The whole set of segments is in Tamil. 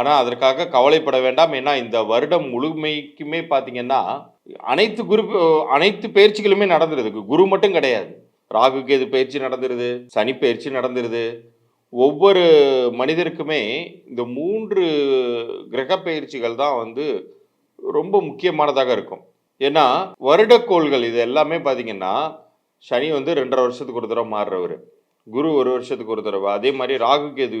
ஆனா அதற்காக கவலைப்பட வேண்டாம். ஏன்னா இந்த வருடம் முழுமைக்குமே பாத்தீங்கன்னா அனைத்து குரு அனைத்து பயிற்சிகளுமே நடந்துருது. குரு மட்டும் கிடையாது. ராகு கேது பயிற்சி நடந்துருது. சனி பயிற்சி நடந்துருது. ஒவ்வொரு மனிதருக்குமே இந்த மூன்று கிரக பயிற்சிகள் தான் வந்து ரொம்ப முக்கியமானதாக இருக்கும். ஏன்னா வருடக்கோள்கள் இது எல்லாமே பார்த்தீங்கன்னா சனி வந்து ரெண்டரை வருஷத்துக்கு ஒரு தடவை மாறுறவர். குரு ஒரு வருஷத்துக்கு ஒரு தடவை. அதே மாதிரி ராகு கேது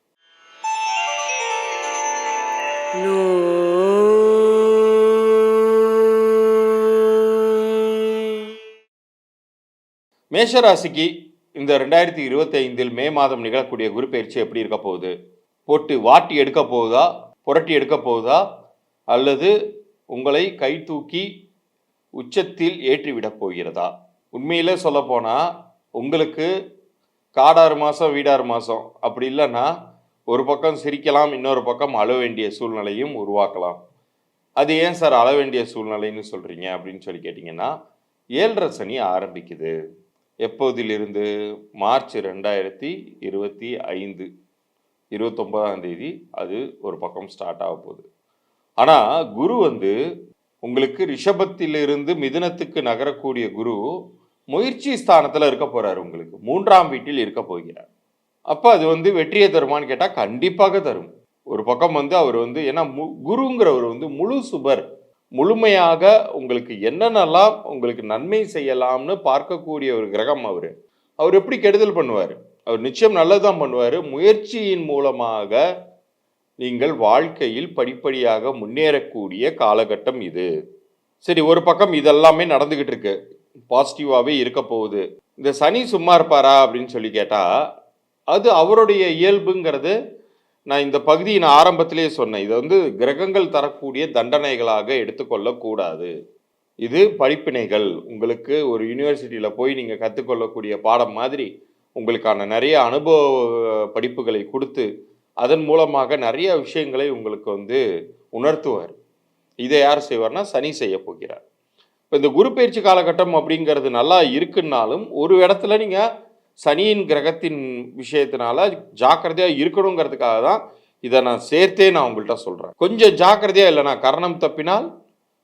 மேஷராசிக்கு இந்த ரெண்டாயிரத்தி இருபத்தி ஐந்தில் மே மாதம் நிகழக்கூடிய குரு பயிற்சி எப்படி இருக்க போகுது? போட்டு வாட்டி எடுக்க போகுதா? புரட்டி எடுக்க போகுதா? அல்லது உங்களை கை தூக்கி உச்சத்தில் ஏற்றிவிடப் போகிறதா? உண்மையிலே சொல்லப்போனால் உங்களுக்கு காடாறு மாதம் வீடாறு மாதம் அப்படி இல்லைன்னா ஒரு பக்கம் சிரிக்கலாம் இன்னொரு பக்கம் அழ வேண்டிய சூழ்நிலையும் உருவாக்கலாம். அது ஏன் சார் அழ வேண்டிய சூழ்நிலைன்னு சொல்கிறீங்க அப்படின்னு சொல்லி கேட்டிங்கன்னா ஏழரை சனி ஆரம்பிக்குது. எப்போதிலிருந்து? மார்ச் ரெண்டாயிரத்தி இருபத்தி ஐந்து இருபத்தொன்பதாம் தேதி அது ஒரு பக்கம் ஸ்டார்ட் ஆக போகுது. ஆனால் குரு வந்து உங்களுக்கு ரிஷபத்திலிருந்து மிதுனத்துக்கு நகரக்கூடிய குரு முயற்சி ஸ்தானத்தில் இருக்க போகிறார் உங்களுக்கு. மூன்றாம் வீட்டில் இருக்க போகிறார். அப்போ அது வந்து வெற்றியை தருமான்னு கேட்டால் கண்டிப்பாக தரும். ஒரு பக்கம் வந்து அவர் வந்து ஏன்னா மு குருங்கிறவர் வந்து முழு சுபர். முழுமையாக உங்களுக்கு என்னென்னலாம் உங்களுக்கு நன்மை செய்யலாம்னு பார்க்கக்கூடிய ஒரு கிரகம் அவர். அவர் எப்படி கெடுதல் பண்ணுவார்? அவர் நிச்சயம் நல்லதுதான் பண்ணுவார். முயற்சியின் மூலமாக நீங்கள் வாழ்க்கையில் படிப்படியாக முன்னேறக்கூடிய காலகட்டம் இது. சரி ஒரு பக்கம் இதெல்லாமே நடந்துக்கிட்டு இருக்கு. பாசிட்டிவாகவே இருக்க போகுது. இந்த சனி சும்மா இருப்பாரா அப்படின்னு சொல்லி கேட்டால் அது அவருடைய இயல்புங்கிறது. நான் இந்த பகுதியை நான் ஆரம்பத்திலேயே சொன்னேன். இதை வந்து கிரகங்கள் தரக்கூடிய தண்டனைகளாக எடுத்துக்கொள்ளக்கூடாது. இது படிப்பினைகள். உங்களுக்கு ஒரு யூனிவர்சிட்டியில் போய் நீங்கள் கற்றுக்கொள்ளக்கூடிய பாடம் மாதிரி உங்களுக்கான நிறைய அனுபவ படிப்புகளை கொடுத்து அதன் மூலமாக நிறைய விஷயங்களை உங்களுக்கு வந்து உணர்த்துவார். இதை யார் செய்வார்னா சனி செய்ய போகிறார். இப்போ இந்த குரு பயிற்சி காலகட்டம் அப்படிங்கிறது நல்லா இருக்குன்னாலும் ஒரு இடத்துல நீங்கள் சனியின் கிரகத்தின் விஷயத்தினால ஜாக்கிரதையாக இருக்கணுங்கிறதுக்காக தான் இதை நான் சேர்த்தே நான் உங்கள்கிட்ட சொல்கிறேன் கொஞ்சம் ஜாக்கிரதையாக இல்லைனா கரணம் தப்பினால்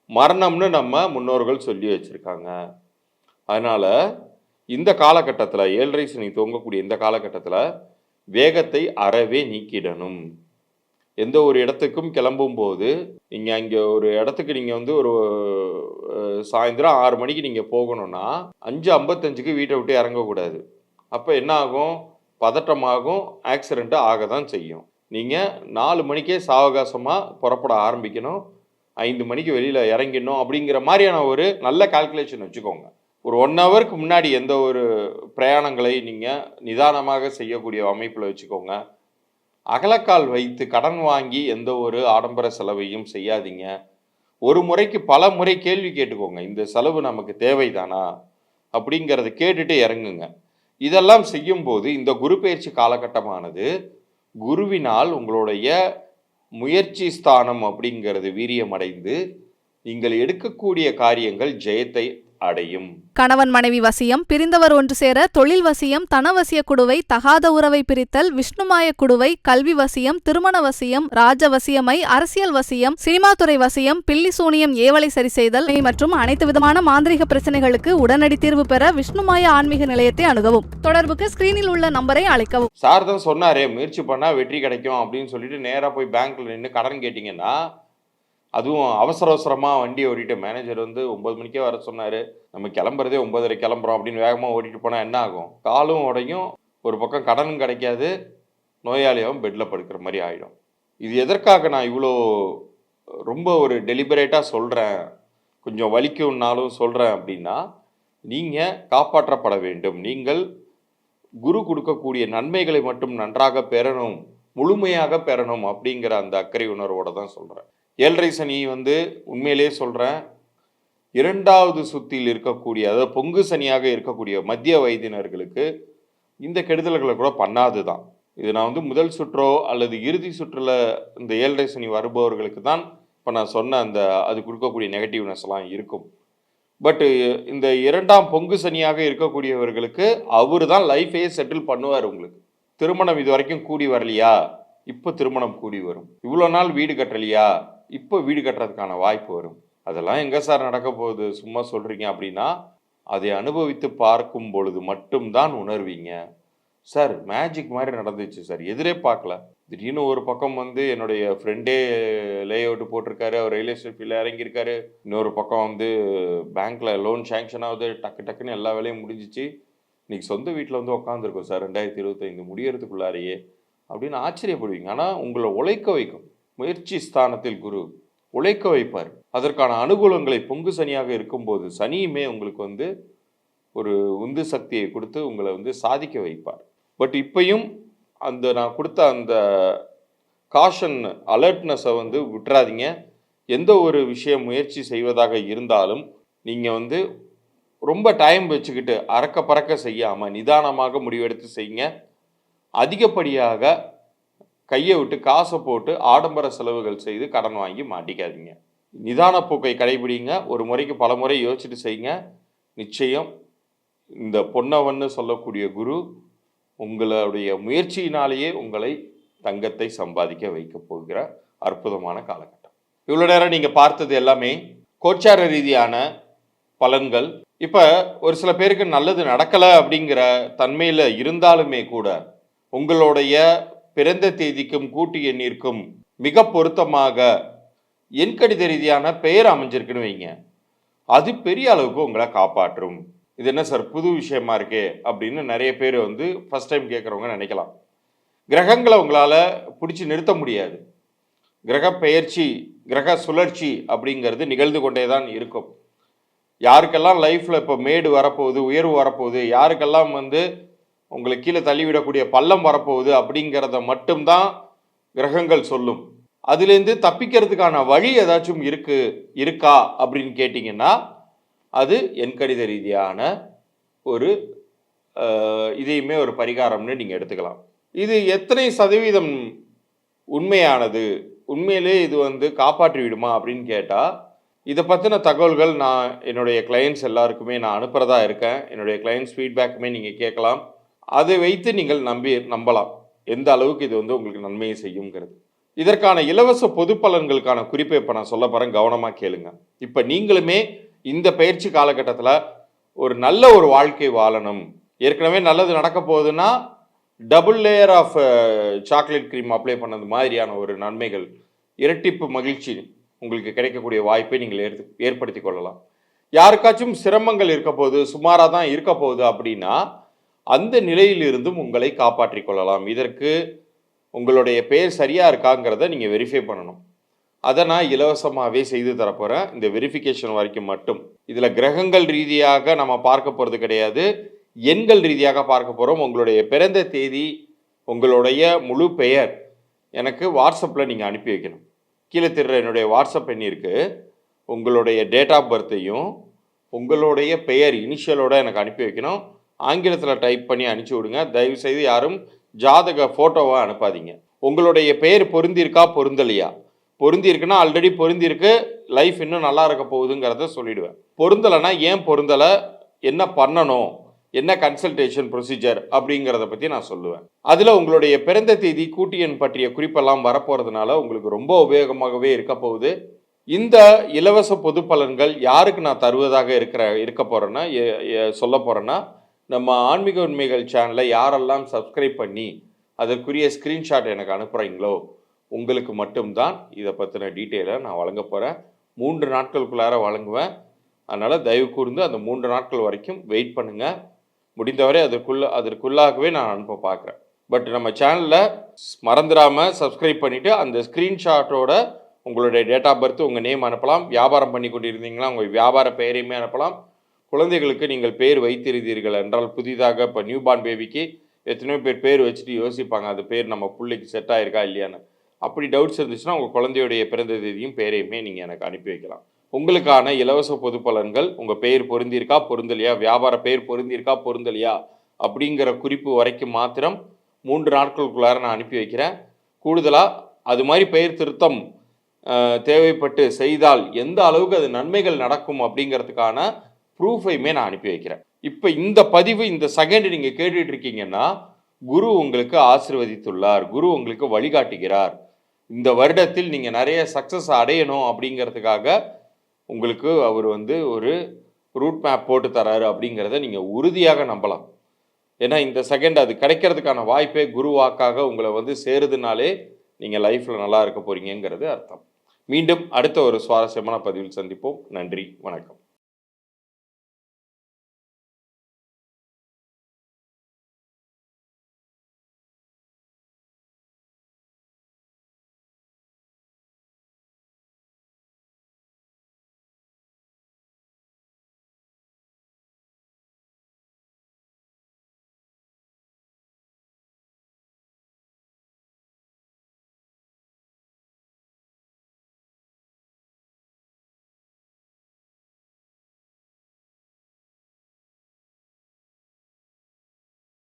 மரணம்னு நம்ம முன்னோர்கள் சொல்லி வச்சுருக்காங்க. அதனால் இந்த காலகட்டத்தில் ஏழரை சனி துவங்கக்கூடிய இந்த காலகட்டத்தில் வேகத்தை அறவே நீக்கிடணும். எந்த ஒரு இடத்துக்கும் கிளம்பும் போது நீங்கள் அங்கே ஒரு இடத்துக்கு நீங்கள் வந்து ஒரு சாயந்தரம் ஆறு மணிக்கு நீங்கள் போகணும்னா அஞ்சு ஐம்பத்தஞ்சுக்கு வீட்டை விட்டு இறங்கக்கூடாது. அப்போ என்ன ஆகும் பதட்டமாகும் ஆக்சிடெண்ட்டு ஆக தான் செய்யும். நீங்கள் நாலு மணிக்கே சாவகாசமாக புறப்பட ஆரம்பிக்கணும். ஐந்து மணிக்கு வெளியில் இறங்கிடணும் அப்படிங்கிற மாதிரியான ஒரு நல்ல கால்குலேஷன் வச்சுக்கோங்க. ஒரு ஒன் ஹவருக்கு முன்னாடி எந்த ஒரு பிரயாணங்களை நீங்கள் நிதானமாக செய்யக்கூடிய அமைப்பில் வச்சுக்கோங்க. அகலக்கால் வைத்து கடன் வாங்கி எந்த ஒரு ஆடம்பர செலவையும் செய்யாதீங்க. ஒரு முறைக்கு பல முறை கேள்வி கேட்டுக்கோங்க. இந்த செலவு நமக்கு தேவைதானா? அப்படிங்கிறத கேட்டுட்டு இறங்குங்க. இதெல்லாம் செய்யும்போது இந்த குரு பயிற்சி காலகட்டமானது குருவினால் உங்களுடைய முயற்சி ஸ்தானம் அப்படிங்கிறது வீரியமடைந்து நீங்கள் எடுக்கக்கூடிய காரியங்கள் ஜெயத்தை அடையும். கணவன் மனைவி வசியம் பிரிந்தவர் ஒன்று சேர தொழில் வசியம் தனவசிய குடுவை தகாத உறவை பிரித்தல் விஷ்ணுமாய குடுவை கல்வி வசியம் திருமண வசியம் ராஜ வசியமை அரசியல் வசியம் சினிமா துறை வசியம் பில்லி சூனியம் ஏவலை சரி செய்தல் மற்றும் அனைத்து விதமான மாந்திரிக பிரச்சனைகளுக்கு உடனடி தீர்வு பெற விஷ்ணுமாய ஆன்மீக நிலையத்தை அணுகவும். தொடர்புக்கு ஸ்கிரீனில் உள்ள நம்பரை அழைக்கவும். சார் தான் சொன்னாரே முயற்சி பண்ணால் வெற்றி கிடைக்கும் அப்படின்னு சொல்லிட்டு நேராக போய் பேங்க்கில் நின்று கடன் கேட்டிங்கன்னா அதுவும் அவசர அவசரமாக வண்டி ஓடிட்டு மேனேஜர் வந்து ஒம்பது மணிக்கே வர சொன்னார். நம்ம கிளம்புறதே ஒன்பதரை கிளம்புறோம் அப்படின்னு வேகமாக ஓடிட்டு போனால் என்ன ஆகும்? காலும் உடையும் ஒரு பக்கம் கடனும் கிடைக்காது நோயாளியாகவும் பெட்டில் படுக்கிற மாதிரி ஆகிடும் இது எதற்காக நான் இவ்வளோ ரொம்ப ஒரு டெலிபரேட்டாக சொல்கிறேன் கொஞ்சம் வலிக்கும்னாலும் சொல்கிறேன் அப்படின்னா நீங்கள் காப்பாற்றப்பட வேண்டும். நீங்கள் குரு கொடுக்கக்கூடிய நன்மைகளை மட்டும் நன்றாக பெறணும் முழுமையாக பெறணும் அப்படிங்கிற அந்த அக்கறை உணர்வோடு தான் சொல்கிறேன் ஏழரை சனி வந்து உண்மையிலே சொல்கிறேன் இரண்டாவது சுத்தியில் இருக்கக்கூடிய அதாவது பொங்கு சனியாக இருக்கக்கூடிய மத்திய வயதினர்களுக்கு இந்த கெடுதல்களை கூட பண்ணாது தான் இது நான் வந்து முதல் சுற்றோ அல்லது இறுதி சுற்றில் இந்த ஏழரை சனி வருபவர்களுக்கு தான் இப்போ நான் சொன்ன அந்த அது கொடுக்கக்கூடிய நெகட்டிவ்னஸ் எல்லாம் இருக்கும். பட் இந்த இரண்டாம் பொங்கு சனியாக இருக்கக்கூடியவர்களுக்கு அவர் தான் லைஃபையே செட்டில் பண்ணுவார் உங்களுக்கு. திருமணம் இது வரைக்கும் கூடி வரலையா? இப்போ திருமணம் கூடி வரும். இவ்வளோ நாள் வீடு கட்டலையா? இப்போ வீடு கட்டுறதுக்கான வாய்ப்பு வரும். அதெல்லாம் எங்கே சார் நடக்க போகுது? சும்மா சொல்கிறீங்க அப்படின்னா அதை அனுபவித்து பார்க்கும் பொழுது மட்டும்தான் உணர்வீங்க. சார் மேஜிக் மாதிரி நடந்துச்சு சார். எதிரே பார்க்கல. திடீர்னு ஒரு பக்கம் வந்து என்னுடைய ஃப்ரெண்டே லே அவுட் போட்டிருக்காரு. அவர் ரயில்வே ஸ்டேஷனில் இறங்கியிருக்காரு. இன்னொரு பக்கம் வந்து பேங்க்கில் லோன் சேங்ஷன் ஆகுது. டக்கு டக்குன்னு எல்லா வேலையும் முடிஞ்சிச்சு. இன்னைக்கு சொந்த வீட்டில் வந்து உட்காந்துருக்கோம் சார். ரெண்டாயிரத்தி இருபத்தைந்து முடியறதுக்குள்ளாரையே அப்படின்னு ஆச்சரியப்படுவீங்க. ஆனால் உங்களை உழைக்க வைக்கும். முயற்சி ஸ்தானத்தில் குரு உழைக்க வைப்பார். அதற்கான அனுகூலங்களை பொங்கு சனியாக இருக்கும்போது சனியுமே உங்களுக்கு வந்து ஒரு உந்து சக்தியை கொடுத்து உங்களை வந்து சாதிக்க வைப்பார். பட் இப்பையும் அந்த நான் கொடுத்த அந்த காஷன் அலர்ட்னஸை வந்து விட்டுறாதீங்க. எந்த ஒரு விஷயம் முயற்சி செய்வதாக இருந்தாலும் நீங்கள் வந்து ரொம்ப டைம் வச்சுக்கிட்டு அறக்க பறக்க செய்யாமல் நிதானமாக முடிவெடுத்து செய்யுங்க. அதிகப்படியாக கையை விட்டு காசை போட்டு ஆடம்பர செலவுகள் செய்து கடன் வாங்கி மாட்டிக்காதீங்க. நிதான போக்கை கடைபிடிங்க. ஒரு முறைக்கு பல முறை யோசிச்சுட்டு செய்யுங்க. நிச்சயம் இந்த பொன்னவன்னு சொல்லக்கூடிய குரு உங்களுடைய முயற்சியினாலேயே உங்களை தங்கத்தை சம்பாதிக்க வைக்க போகிற அற்புதமான காலகட்டம். இவ்வளோ நேரம் நீங்கள் பார்த்தது எல்லாமே கோச்சார ரீதியான பலன்கள். இப்போ ஒரு சில பேருக்கு நல்லது நடக்கலை அப்படிங்கிற தன்மையில் இருந்தாலுமே கூட உங்களுடைய பிறந்த தேதிக்கும் கூட்டு எண்ணிற்கும் மிக பொருத்தமாக எண்கணித ரீதியான பெயர் அமைஞ்சிருக்குன்னு வைங்க. அது பெரிய அளவுக்கு உங்களை காப்பாற்றும். இது என்ன சார் புது விஷயமா இருக்கே அப்படின்னு நிறைய பேர் வந்து ஃபர்ஸ்ட் டைம் கேட்குறவங்க நினைக்கலாம். கிரகங்களை உங்களால் பிடிச்சி நிறுத்த முடியாது. கிரக பெயர்ச்சி கிரக சுழற்சி அப்படிங்கிறது நிகழ்ந்து கொண்டே தான் இருக்கும். யாருக்கெல்லாம் லைஃப்பில் இப்போ மேடு வரப்போகுது உயர்வு வரப்போகுது யாருக்கெல்லாம் வந்து உங்களை கீழே தள்ளிவிடக்கூடிய பள்ளம் வரப்போகுது அப்படிங்கிறத மட்டும்தான் கிரகங்கள் சொல்லும். அதுலேருந்து தப்பிக்கிறதுக்கான வழி ஏதாச்சும் இருக்கு இருக்கா அப்படின்னு கேட்டிங்கன்னா அது எண்கணித ரீதியான ஒரு இதையுமே ஒரு பரிகாரம்னு நீங்கள் எடுத்துக்கலாம். இது எத்தனை சதவீதம் உண்மையானது? உண்மையிலே இது வந்து காப்பாற்றி விடுமா அப்படின்னு கேட்டால் இதை பற்றின தகவல்கள் நான் என்னுடைய கிளையன்ஸ் எல்லாருக்குமே நான் அனுப்புகிறதா இருக்கேன். என்னுடைய கிளையன்ஸ் ஃபீட்பேக்குமே நீங்கள் கேட்கலாம். அதை வைத்து நீங்கள் நம்பி நம்பலாம். எந்த அளவுக்கு இது வந்து உங்களுக்கு நன்மையை செய்யுங்கிறது. இதற்கான இலவச பொது பலன்களுக்கான குறிப்பை இப்போ நான் சொல்ல போகிறேன் கவனமாக கேளுங்க. இப்போ நீங்களுமே இந்த பயிற்சி காலகட்டத்தில் ஒரு நல்ல ஒரு வாழ்க்கை வாழணும். ஏற்கனவே நல்லது நடக்க போகுதுன்னா double layer of chocolate cream apply பண்ணது மாதிரியான ஒரு நன்மைகள் இரட்டிப்பு மகிழ்ச்சி உங்களுக்கு கிடைக்கக்கூடிய வாய்ப்பை நீங்கள் ஏற்ப ஏற்படுத்தி கொள்ளலாம். யாருக்காச்சும் சிரமங்கள் இருக்க போகுது சுமாராக தான் இருக்க போகுது அப்படின்னா அந்த நிலையிலிருந்தும் உங்களை காப்பாற்றிக் கொள்ளலாம். இதற்கு உங்களுடைய பெயர் சரியாக இருக்காங்கிறத நீங்கள் வெரிஃபை பண்ணணும். அதை நான் இலவசமாகவே செய்து தரப்போகிறேன் இந்த வெரிஃபிகேஷன் வரைக்கும் மட்டும். இதில் கிரகங்கள் ரீதியாக நம்ம பார்க்க போகிறது கிடையாது. எண்கள் ரீதியாக பார்க்க போகிறோம் உங்களுடைய பிறந்த தேதி உங்களுடைய முழு பெயர் எனக்கு வாட்ஸ்அப்பில் நீங்கள் அனுப்பி வைக்கணும். கீழே திருற என்னுடைய வாட்ஸ்அப் எண் இருக்குது உங்களுடைய டேட் ஆஃப் பர்த்தையும் உங்களுடைய பெயர் இனிஷியலோட எனக்கு அனுப்பி வைக்கணும். ஆங்கிலத்தில் டைப் பண்ணி அனுப்பிச்சி விடுங்க. தயவுசெய்து யாரும் ஜாதக ஃபோட்டோவாக அனுப்பாதீங்க. உங்களுடைய பெயர் பொருந்திருக்கா பொருந்தலையா? பொருந்திருக்குன்னா ஆல்ரெடி பொருந்திருக்கு லைஃப் இன்னும் நல்லா இருக்க போகுதுங்கிறத சொல்லிடுவேன். பொருந்தலைன்னா ஏன் பொருந்தலை? என்ன பண்ணணும்? என்ன கன்சல்டேஷன் ப்ரொசீஜர் அப்படிங்கிறத பற்றி நான் சொல்லுவேன். அதில் உங்களுடைய பிறந்த தேதி கூட்டியன் பற்றிய குறிப்பெல்லாம் வரப்போகிறதுனால உங்களுக்கு ரொம்ப உபயோகமாகவே இருக்க போகுது. இந்த இலவச பொது பலன்கள் யாருக்கு நான் தருவதாக இருக்கிற இருக்க போகிறேன்னா சொல்ல போகிறேன்னா நம்ம ஆன்மீக உண்மைகள் சேனலை யாரெல்லாம் சப்ஸ்கிரைப் பண்ணி அதற்குரிய ஸ்க்ரீன்ஷாட் எனக்கு அனுப்புகிறீங்களோ உங்களுக்கு மட்டும்தான் இதை பற்றின டீட்டெயிலை நான் வழங்க போகிறேன் மூன்று நாட்களுக்குள்ளார வழங்குவேன். அதனால் தயவு கூர்ந்து அந்த மூன்று நாட்கள் வரைக்கும் வெயிட் பண்ணுங்கள் முடிந்தவரை அதற்குள்ள அதற்குள்ளாகவே நான் அனுப்ப பார்க்குறேன். பட் நம்ம சேனலில் மறந்துடாமல் சப்ஸ்கிரைப் பண்ணிவிட்டு அந்த ஸ்க்ரீன்ஷாட்டோட உங்களுடைய டேட் ஆஃப் பர்த் உங்கள் நேம் அனுப்பலாம். வியாபாரம் பண்ணி கொண்டிருந்தீங்களா உங்கள் வியாபார பெயரையுமே அனுப்பலாம். குழந்தைகளுக்கு நீங்கள் பேர் வைத்திருந்தீர்கள் என்றால் புதிதாக இப்போ நியூ பார்ன் பேபிக்கு எத்தனையோ பேர் பேர் வச்சுட்டு யோசிப்பாங்க அது பேர் நம்ம பிள்ளைக்கு செட் ஆயிருக்கா இல்லையான்னு. அப்படி டவுட்ஸ் இருந்துச்சுன்னா உங்கள் குழந்தையுடைய பிறந்த தேதியும் பேரையுமே நீங்கள் எனக்கு அனுப்பி வைக்கலாம். உங்களுக்கான இலவச பொது பலன்கள் உங்கள் பெயர் பொருந்திருக்கா பொருந்தலையா வியாபார பெயர் பொருந்திருக்கா பொருந்தலையா அப்படிங்கிற குறிப்பு வரைக்கும் மாத்திரம் மூன்று நாட்களுக்குள்ளார நான் அனுப்பி வைக்கிறேன். கூடுதலாக அது மாதிரி பெயர் திருத்தம் தேவைப்பட்டு செய்தால் எந்த அளவுக்கு அது நன்மைகள் நடக்கும் அப்படிங்கிறதுக்கான ப்ரூஃபையுமே நான் அனுப்பி வைக்கிறேன். இப்போ இந்த பதிவு இந்த செகண்ட் நீங்கள் கேட்டுட்டு இருக்கீங்கன்னா குரு உங்களுக்கு ஆசிர்வதித்துள்ளார். குரு உங்களுக்கு வழிகாட்டுகிறார். இந்த வருடத்தில் நீங்கள் நிறைய சக்ஸஸ் அடையணும் அப்படிங்கிறதுக்காக உங்களுக்கு அவர் வந்து ஒரு ரூட் மேப் போட்டு தராரு அப்படிங்கிறத நீங்கள் உறுதியாக நம்பலாம். ஏன்னா இந்த செகண்ட் அது கிடைக்கிறதுக்கான வாய்ப்பே குரு வாக்காக உங்களை வந்து சேருதுனாலே நீங்கள் லைஃப்பில் நல்லா இருக்க போகிறீங்கிறது அர்த்தம். மீண்டும் அடுத்த ஒரு சுவாரஸ்யமான பதிவில் சந்திப்போம். நன்றி வணக்கம்.